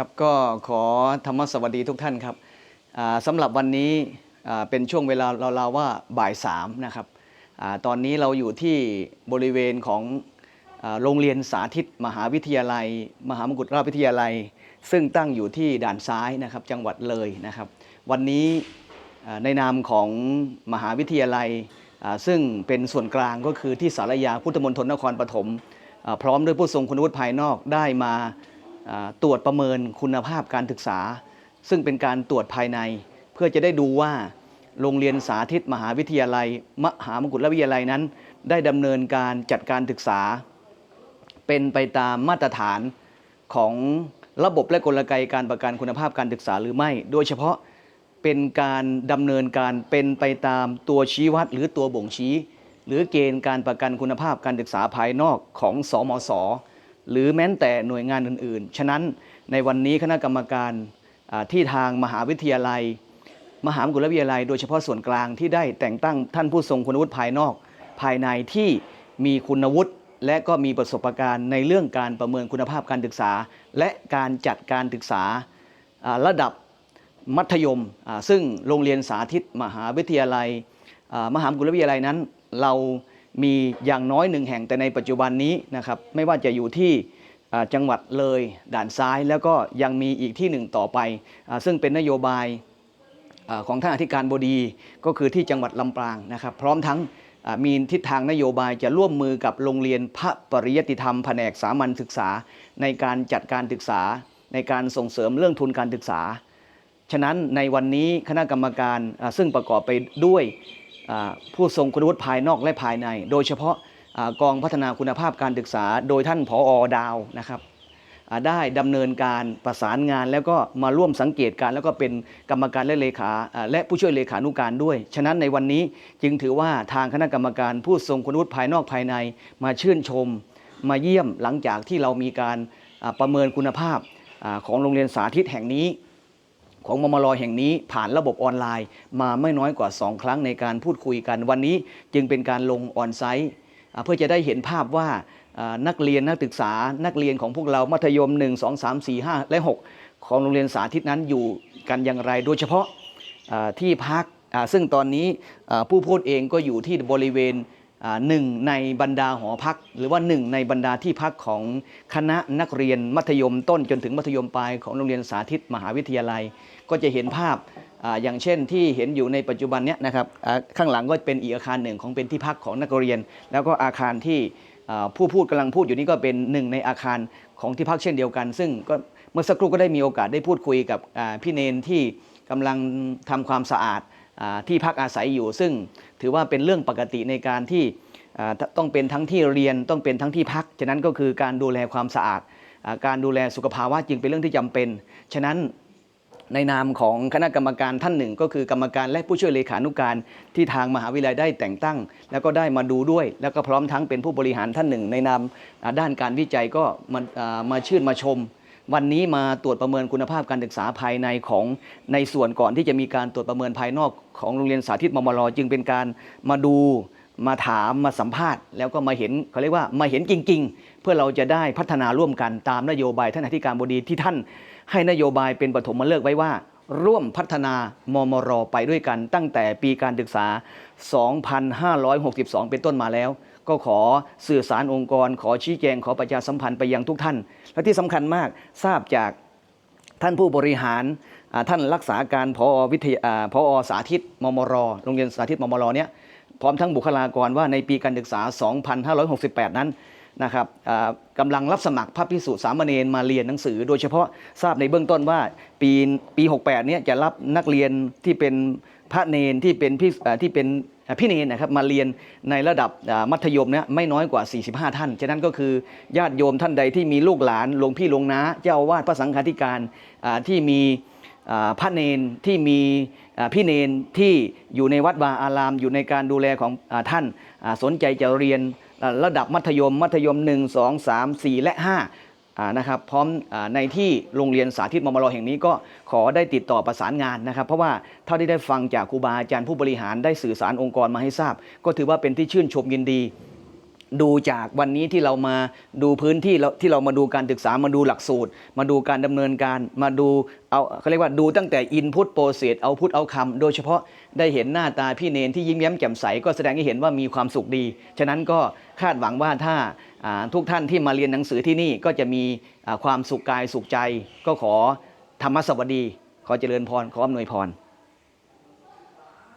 ครับก็ขอธรรมสวัสดีทุกท่านครับสำหรับวันนี้เป็นช่วงเวลาเราว่าบ่ายสามนะครับอตอนนี้เราอยู่ที่บริเวณของอโรงเรียนสาธิตมหาวิทยาลัย มหามกุฏราชวิทยาลัย ซึ่งตั้งอยู่ที่ด่านซ้ายนะครับจังหวัดเลยนะครับ วันนี้ในนามของมหาวิทยาลัย ซึ่งเป็นส่วนกลางก็คือที่สารยาพุทธมณฑลนครปฐมพร้อมด้วยผู้ทรงคุณวุฒิภายนอกได้มา ตรวจประเมินคุณภาพการศึกษา ซึ่งเป็นการตรวจภายใน เพื่อจะได้ดูว่าโรงเรียนสาธิตมหาวิทยาลัย มหามกุฏวิทยาลัยนั้น ได้ดำเนินการจัดการศึกษา เป็นไปตามมาตรฐานของระบบและกลไกการประกันคุณภาพการศึกษาหรือไม่ โดยเฉพาะเป็นการดำเนินการเป็นไปตามตัวชี้วัดหรือตัวบ่งชี้ หรือเกณฑ์การประกันคุณภาพการศึกษาภายนอกของสมศ หรือแม้แต่หน่วยงานอื่นๆ ฉะนั้นในวันนี้คณะกรรมการที่ทางมหาวิทยาลัย มหาวิทยาลัย โดยเฉพาะส่วนกลางที่ได้แต่งตั้งท่านผู้ทรงคุณวุฒิภายนอก ภายในที่มีคุณวุฒิและก็มีประสบการณ์ในเรื่องการประเมินคุณภาพการศึกษา และการจัดการศึกษาระดับมัธยม ซึ่งโรงเรียนสาธิตมหาวิทยาลัย มหาวิทยาลัยนั้นเรา มีอย่างน้อยหนึ่งแห่งแต่ในปัจจุบันนี้นะครับไม่ว่าจะอยู่ที่จังหวัดเลยด่านซ้ายแล้วก็ยังมีอีกที่หนึ่งต่อไปอซึ่งเป็นนโยบายอของท่านอธิการบดีก็คือที่จังหวัดลำปางนะครับ พร้อมทั้งมีทิศทางนโยบายจะร่วมมือกับโรงเรียนพระปริยติธรรมแผนกสามัญศึกษา ในการจัดการศึกษา ในการส่งเสริมเรื่องทุนการศึกษา ฉะนั้นในวันนี้คณะกรรมการซึ่งประกอบไปด้วย ผู้ทรงคุณวุฒิภายนอกและภายใน โดยเฉพาะอ่ากองพัฒนาคุณภาพการศึกษา โดยท่านผออดาวนะครับได้ดำเนินการประสานงานแล้วก็มาร่วมสังเกตการ แล้วก็เป็นกรรมการและเลขาและผู้ช่วยเลขานุการด้วย ฉะนั้นในวันนี้จึงถือว่าทางคณะกรรมการผู้ทรงคุณวุฒิภายนอกภายในมาชื่นชม มาเยี่ยมหลังจากที่เรามีการประเมินคุณภาพของโรงเรียนสาธิตแห่งนี้ ของมมรแห่งนี้ผ่านระบบออนไลน์ มาไม่น้อยกว่า 2 ครั้งในการพูดคุยกันวันนี้จึงเป็นการลงออนไซต์เพื่อจะได้เห็นภาพว่านักเรียนนักศึกษานักเรียนของพวกเรามัธยม 1 2 3 4 5 และ 6 ของโรงเรียนสาธิตนั้นอยู่กันอย่างไร โดยเฉพาะที่พักซึ่งตอนนี้ผู้พูดเองก็อยู่ที่บริเวณ หนึ่งในบรรดาหอพัก หรือว่าหนึ่งในบรรดาที่พักของคณะนักเรียนมัธยมต้นจนถึงมัธยมปลายของโรงเรียนสาธิตมหาวิทยาลัย ก็จะเห็นภาพออย่างเช่นที่เห็นอยู่ในปัจจุบันเนี้ยนะครับข้างหลังก็เป็นอีกอาคารหนึ่งของเป็นที่พักของนักเรียน แล้วก็อาคารที่ผู้พูดกำลังพูดอยู่นี้ก็เป็นหนึ่งในอาคารของที่พักเช่นเดียวกัน ซึ่งก็เมื่อสักครู่ก็ได้มีโอกาสได้พูดคุยกับพี่เนนที่กำลังทำความสะอาด ที่พักอาศัยอยู่ ซึ่งถือว่าเป็นเรื่องปกติในการที่ต้องเป็นทั้งที่เรียนต้องเป็นทั้งที่พัก ฉะนั้นก็คือการดูแลความสะอาดอการดูแลสุขภาวะจึงเป็นเรื่องที่จำเป็น ฉะนั้นในนามของคณะกรรมการท่านหนึ่ง ก็คือกรรมการและผู้ช่วยเลขานุการที่ทางมหาวิทยาลัยได้แต่งตั้ง แล้วก็ได้มาดูด้วย แล้วก็พร้อมทั้งเป็นผู้บริหารท่านหนึ่ง ในนามด้านการวิจัยก็มาอ่ามาชื่นมาชม วันนี้มาตรวจประเมินคุณภาพการศึกษาภายในของในส่วนก่อนที่จะมีการตรวจประเมินภายนอกของโรงเรียนสาธิตมมรจึงเป็นการมาดูมาถามมาสัมภาษณ์ แล้วก็มาเห็นเขาเรียกว่ามาเห็นจริง ๆ เพื่อเราจะได้พัฒนาร่วมกันตามนโยบายท่านอธิการบดีที่ท่านให้นโยบายเป็นปฐมฤกษ์ไว้ว่า ร่วมพัฒนามมรไปด้วยกัน ตั้งแต่ปีการศึกษา 2562 เป็นต้นมาแล้ว ก็ขอสื่อสารองค์กร ขอชี้แจง ขอประชาสัมพันธ์ไปยังทุกท่าน และที่สำคัญมากทราบจากท่านผู้บริหารท่านรักษาการพอวิทยาพอสาธิตมมรโรงเรียนสาธิตมมรเนี่ยพร้อมทั้งบุคลากรว่าในปีการศึกษา 2568 นั้นนะครับกำลังรับสมัครพระพิสุสามเณรมาเรียนหนังสือ โดยเฉพาะทราบในเบื้องต้นว่าปีปี 68 เนี่ยจะรับนักเรียนที่เป็นพระเนนที่เป็นพี่ที่เป็น พี่เนนนะครับมาเรียนในระดับมัธยมเนี่ยไม่น้อยกว่า 45 ท่าน ฉะนั้นก็คือญาติโยมท่านใดที่มีลูกหลานหลวงพี่หลวงน้าเจ้าวาสพระสังฆาธิการที่มีพระเนนที่มีพี่เนนที่อยู่ในวัดวาอาราม อยู่ในการดูแลของอท่านสนใจจะเรียนระดับมัธยม มัธยม 1 2 3 4 และ5อ่า นะครับพร้อมอในที่โรงเรียนสาธิตมมรแห่งนี้ก็ขอได้ติดต่อประสานงานนะครับ เพราะว่าเท่าที่ได้ฟังจากครูบาอาจารย์ผู้บริหารได้สื่อสารองค์กรมาให้ทราบ ก็ถือว่าเป็นที่ชื่นชมยินดี ดูจากวันนี้ที่เรามาดูพื้นที่ที่เรามาดูการศึกษามาดูหลักสูตร มาดูการดำเนินการมาดูเอาเขาเรียกว่าดูตั้งแต่ input process output outcome โดยเฉพาะได้เห็นหน้าตาพี่เนนที่ยิ้มแย้มแจ่มใสก็แสดงให้เห็นว่ามีความสุขดี ฉะนั้นก็คาดหวังว่าถ้า ทุกท่านที่มาเรียนหนังสือที่นี่ก็จะมีความสุขกายสุขใจ ก็ขอธรรมสวัสดี ขอเจริญพรขออำนวยพร